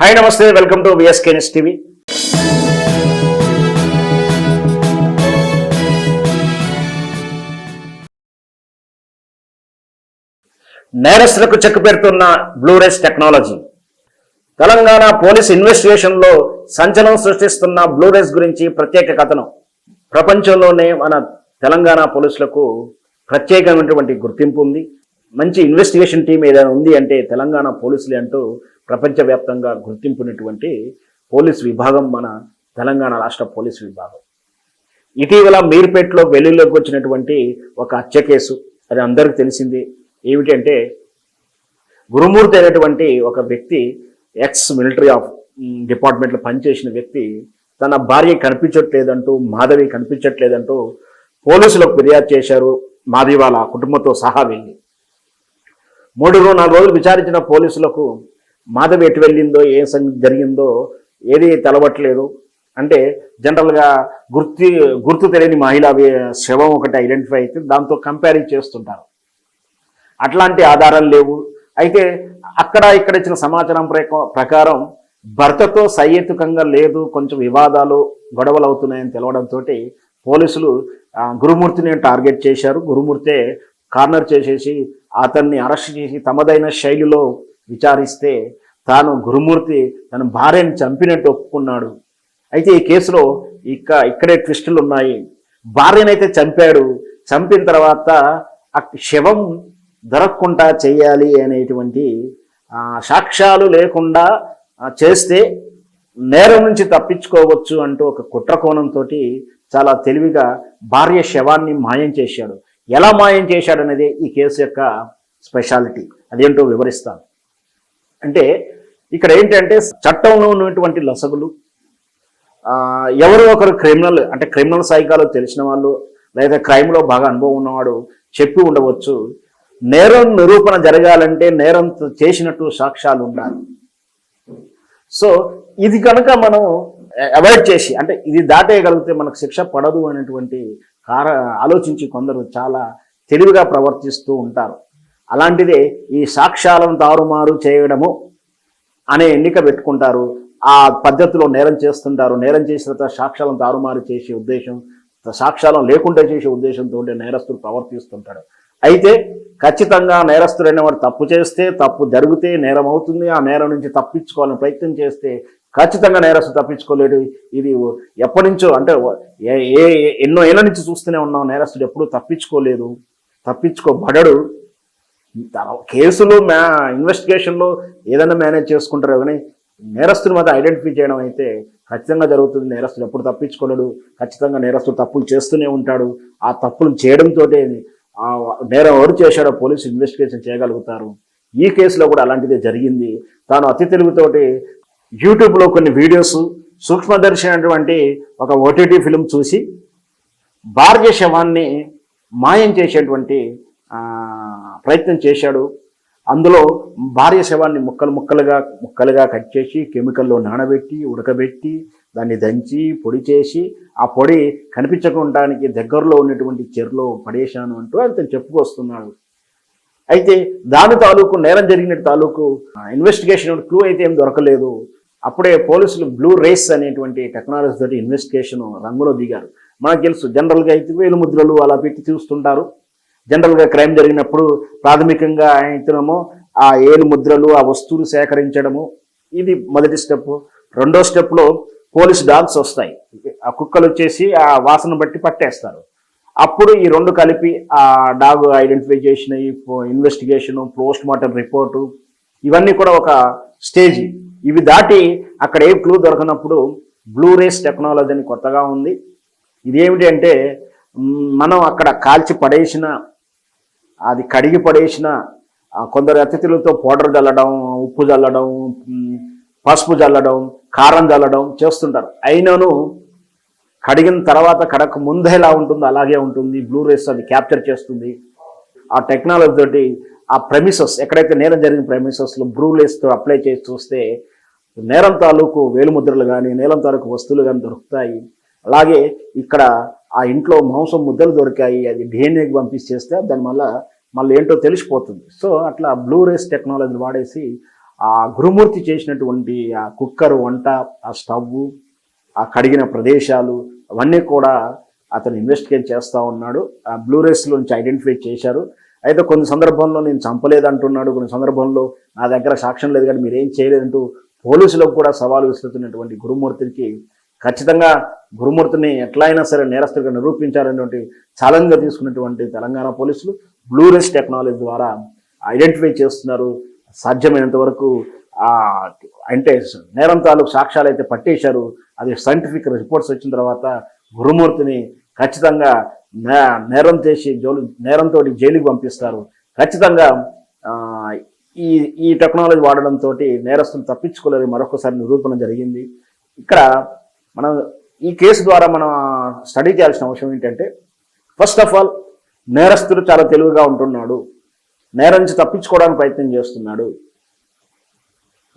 Hi నమస్తే. Welcome to VSKS TV. నేరస్తులకు check పెడుతున్న blue rays technology. Telangana police ఇన్వెస్టిగేషన్లో సంచలనం సృష్టిస్తున్న బ్లూరేస్ గురించి ప్రత్యేక కథనం. ప్రపంచంలోనే మన తెలంగాణ పోలీసులకు ప్రత్యేకమైనటువంటి గుర్తింపు ఉంది. మంచి ఇన్వెస్టిగేషన్ టీం ఏదైనా ఉంది అంటే తెలంగాణ పోలీసులే అంటూ ప్రపంచవ్యాప్తంగా గుర్తింపునటువంటి పోలీస్ విభాగం మన తెలంగాణ రాష్ట్ర పోలీస్ విభాగం. ఇటీవల మీర్పేటలో వెలుగులోకి వచ్చినటువంటి ఒక హత్య కేసు అది అందరికీ తెలిసింది. ఏమిటంటే గురుమూర్తి అయినటువంటి ఒక వ్యక్తి ఎక్స్ మిలిటరీ ఆఫ్ డిపార్ట్మెంట్లో పనిచేసిన వ్యక్తి తన భార్య కనిపించట్లేదంటూ మాధవి కనిపించట్లేదంటూ పోలీసులకు ఫిర్యాదు చేశారు. మాధవి వాళ్ళ కుటుంబంతో సహా వెళ్ళి. మూడు రో- నాలుగు రోజులు విచారించిన పోలీసులకు మాధవి ఎటు వెళ్ళిందో ఏ సంగతి జరిగిందో ఏది తెలవట్లేదు. అంటే జనరల్గా గుర్తి గుర్తు తెలియని మహిళ శవం ఒకటి ఐడెంటిఫై అయితే దాంతో కంపేరింగ్ చేస్తుంటారు. అట్లాంటి ఆధారాలు లేవు. అయితే అక్కడ ఇక్కడ ఇచ్చిన సమాచారం ప్రకారం భర్తతో సహేతుకంగా లేదు కొంచెం వివాదాలు గొడవలు అవుతున్నాయని తెలవడంతో పోలీసులు గురుమూర్తిని టార్గెట్ చేశారు. గురుమూర్తే కార్నర్ చేసేసి అతన్ని అరెస్ట్ చేసి తమదైన శైలిలో విచారిస్తే తాను గురుమూర్తి తన భార్యను చంపినట్టు ఒప్పుకున్నాడు. అయితే ఈ కేసులో ఇక్క ఇక్కడే ట్విస్టులు ఉన్నాయి. భార్యనైతే చంపాడు చంపిన తర్వాత ఆ శవం దొరకకుండా చేయాలి అనేటువంటి సాక్ష్యాలు లేకుండా చేస్తే నేరం నుంచి తప్పించుకోవచ్చు అంటూ ఒక కుట్ర కోణంతో చాలా తెలివిగా భార్య శవాన్ని మాయం చేశాడు. ఎలా మాయం చేశాడనేది ఈ కేసు యొక్క స్పెషాలిటీ. అదేంటో వివరిస్తాను. అంటే ఇక్కడ ఏంటంటే చట్టంలో ఉన్నటువంటి లసగులు ఎవరో ఒకరు క్రిమినల్ అంటే క్రిమినల్ సైకాలజీ తెలిసిన వాళ్ళు లేదా క్రైమ్లో బాగా అనుభవం ఉన్నవాడు చెప్పి ఉండవచ్చు నేరం నిరూపణ జరగాలంటే నేరం చేసినట్టు సాక్ష్యాలు ఉండాలి. సో ఇది కనుక మనం అవాయిడ్ చేసి అంటే ఇది దాటేయగలిగితే మనకు శిక్ష పడదు అనేటువంటి కార ఆలోచించి కొందరు చాలా తెలివిగా ప్రవర్తిస్తూ ఉంటారు. అలాంటిదే ఈ సాక్ష్యాలను తారుమారు చేయడము అనే ఎన్నిక పెట్టుకుంటారు. ఆ పద్ధతిలో నేరం చేస్తుంటారు. నేరం చేసిన తర్వాత సాక్ష్యాలను తారుమారు చేసే ఉద్దేశం సాక్ష్యాలను లేకుండా చేసే ఉద్దేశంతో నేరస్తులు ప్రవర్తిస్తుంటాడు అయితే ఖచ్చితంగా నేరస్తుడైన వాడు తప్పు చేస్తే తప్పు జరిగితే నేరం అవుతుంది. ఆ నేరం నుంచి తప్పించుకోవాలని ప్రయత్నం చేస్తే ఖచ్చితంగా నేరస్తు తప్పించుకోలేడు ఇది ఎప్పటి నుంచో అంటే ఏ ఏ- ఎన్నో ఏళ్ళ నుంచి చూస్తూనే ఉన్నాం. నేరస్తుడు ఎప్పుడూ తప్పించుకోలేదు. తప్పించుకోబడడు. కేసులు మ్యా ఇన్వెస్టిగేషన్లో ఏదైనా మేనేజ్ చేసుకుంటారు కానీ నేరస్తుని మాత్రం ఐడెంటిఫై చేయడం అయితే ఖచ్చితంగా జరుగుతుంది. నేరస్తుడు ఎప్పుడు తప్పించుకోలేడు. ఖచ్చితంగా నేరస్తుడు తప్పులు చేస్తూనే ఉంటాడు. ఆ తప్పులు చేయడంతో నేరం ఎవరు చేశాడో పోలీసు ఇన్వెస్టిగేషన్ చేయగలుగుతారు. ఈ కేసులో కూడా అలాంటిదే జరిగింది. తాను అతి తెలుగుతోటి యూట్యూబ్లో కొన్ని వీడియోస్ సూక్ష్మదర్శి అనేటువంటి ఒక ఓటీటీ ఫిలిం చూసి భార్య శవాన్ని మాయం చేసేటువంటి ప్రయత్నం చేశాడు. అందులో భార్య శవాన్ని ముక్కలు ముక్కలుగా ముక్కలుగా కట్ చేసి కెమికల్లో నానబెట్టి ఉడకబెట్టి దాన్ని దంచి పొడి చేసి ఆ పొడి కనిపించకుండానికి దగ్గరలో ఉన్నటువంటి చెరులో పడేశాను అంటూ అతను చెప్పుకొస్తున్నాడు. అయితే దాని తాలూకు నేరం జరిగిన తాలూకు ఇన్వెస్టిగేషన్ క్లూ అయితే ఏం దొరకలేదు. అప్పుడే పోలీసులు బ్లూ రేస్ అనేటువంటి టెక్నాలజీ తోటి ఇన్వెస్టిగేషన్ రంగులో దిగారు. మనకు తెలుసు జనరల్గా అయితే వేలు ముద్రలు అలా పెట్టి చూస్తుంటారు. జనరల్గా క్రైమ్ జరిగినప్పుడు ప్రాథమికంగా అయితేనేమో ఆ ఏలు ముద్రలు ఆ వస్తువులు సేకరించడము ఇది మొదటి స్టెప్ రెండో స్టెప్లో పోలీస్ డాగ్స్ వస్తాయి. ఆ కుక్కలు వచ్చేసి ఆ వాసన బట్టి పట్టేస్తారు. అప్పుడు ఈ రెండు కలిపి ఆ డాగ్ ఐడెంటిఫై చేసిన ఈ ఇన్వెస్టిగేషన్ పోస్ట్ మార్టం రిపోర్టు ఇవన్నీ కూడా ఒక స్టేజ్ ఇవి దాటి అక్కడ ఏ క్లూ దొరకనప్పుడు బ్లూ రేస్ టెక్నాలజీ అని కొత్తగా ఉంది. ఇదేమిటి అంటే మనం అక్కడ కాల్చి పడేసిన అది కడిగి పడేసిన కొందరు అతిథులతో పౌడర్ చల్లడం ఉప్పు చల్లడం పసుపు చల్లడం కారం చల్లడం చేస్తుంటారు. అయినను కడిగిన తర్వాత కడక ముందు ఎలా ఉంటుందో అలాగే ఉంటుంది. బ్లూ రేస్ అది క్యాప్చర్ చేస్తుంది. ఆ టెక్నాలజీ తోటి ఆ ప్రెమిసెస్ ఎక్కడైతే నేరం జరిగిన ప్రెమిసెస్లో బ్లూ రేస్తో అప్లై చేసి చూస్తే నేరం తాలూకు వేలుముద్రలు కానీ నేరం తాలూకు వస్తువులు కానీ దొరుకుతాయి. అలాగే ఇక్కడ ఆ ఇంట్లో మాంసం ముద్దలు దొరికాయి అది డిఎన్ఏకి పంపించేస్తే దాని వల్ల మళ్ళీ ఏంటో తెలిసిపోతుంది. సో అట్లా బ్లూ రేస్ టెక్నాలజీ వాడేసి ఆ గురుమూర్తి చేసినటువంటి ఆ కుక్కర్ వంట ఆ స్టవ్ ఆ కడిగిన ప్రదేశాలు అవన్నీ కూడా అతను ఇన్వెస్టిగేట్ చేస్తూ ఉన్నాడు. ఆ బ్లూ రేస్లో నుంచి ఐడెంటిఫై చేశారు. అయితే కొన్ని సందర్భంలో నేను చంపలేదంటున్నాడు కొన్ని సందర్భంలో నా దగ్గర సాక్ష్యం లేదు కానీ మీరేం చేయలేదంటూ పోలీసులకు కూడా సవాలు విసురుతున్నటువంటి గురుమూర్తికి ఖచ్చితంగా గురుమూర్తిని ఎట్లయినా సరే నేరస్తుడిగా నిరూపించాలనేటువంటి ఛాలెంజ్గా తీసుకున్నటువంటి తెలంగాణ పోలీసులు బ్లూరెస్ టెక్నాలజీ ద్వారా ఐడెంటిఫై చేస్తున్నారు. సాధ్యమైనంత వరకు అంటే నేరం తాలూకు సాక్ష్యాలు అయితే పట్టేశారు. అది సైంటిఫిక్ రిపోర్ట్స్ వచ్చిన తర్వాత గురుమూర్తిని ఖచ్చితంగా నే- నేరం చేసి జోలు నేరంతో జైలుకి పంపిస్తారు. ఖచ్చితంగా ఈ ఈ టెక్నాలజీ వాడడంతో నేరస్తులు తప్పించుకోలేదు మరొకసారి నిరూపణ జరిగింది. ఇక్కడ మనం ఈ కేసు ద్వారా మనం స్టడీ చేయాల్సిన అవసరం ఏంటంటే ఫస్ట్ ఆఫ్ ఆల్ నేరస్తుడు చాలా తెలివిగా ఉంటున్నాడు. నేరం నుంచి తప్పించుకోవడానికి ప్రయత్నం చేస్తున్నాడు.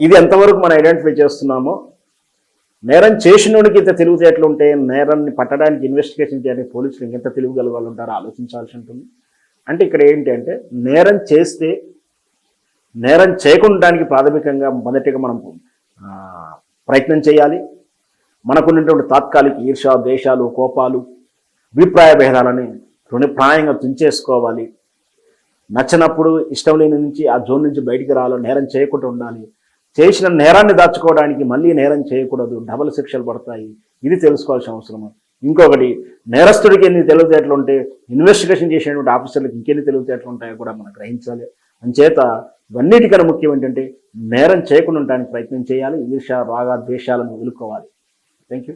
ఇది ఎంతవరకు మనం ఐడెంటిఫై చేస్తున్నామో నేరం చేసినోడికి ఇంత తెలివితే ఉంటే నేరాన్ని పట్టడానికి ఇన్వెస్టిగేషన్ చేయడానికి పోలీసులు ఇంకెంత తెలివిగల వాళ్ళు ఉంటారో ఆలోచించాల్సి ఉంటుంది. అంటే ఇక్కడ ఏంటి అంటే నేరం చేస్తే నేరం చేయకుండానికి ప్రాథమికంగా మొదటిగా మనం ప్రయత్నం చేయాలి. మనకున్నటువంటి తాత్కాలిక ఈర్ష దేశాలు కోపాలు అభిప్రాయ భేదాలని రుణప్రాయంగా తుంచేసుకోవాలి. నచ్చనప్పుడు ఇష్టం లేని నుంచి ఆ జోన్ నుంచి బయటికి రావాలి. నేరం చేయకుండా ఉండాలి. చేసిన నేరాన్ని దాచుకోవడానికి మళ్ళీ నేరం చేయకూడదు. డబల్ శిక్షలు పడతాయి. ఇది తెలుసుకోవాల్సిన అవసరము ఇంకొకటి నేరస్తుడికి ఎన్ని తెలివితేటలు ఉంటే ఇన్వెస్టిగేషన్ చేసేటువంటి ఆఫీసర్లకు ఇంకెన్ని తెలివితేటలు ఉంటాయో కూడా మనం గ్రహించాలి. అంచేత ఇవన్నిటికన్నా ముఖ్యం ఏంటంటే నేరం చేయకుండా ఉండడానికి ప్రయత్నం చేయాలి. ఈర్ష రాగా ద్వేషాలను వదులుకోవాలి థ్యాంక్ యూ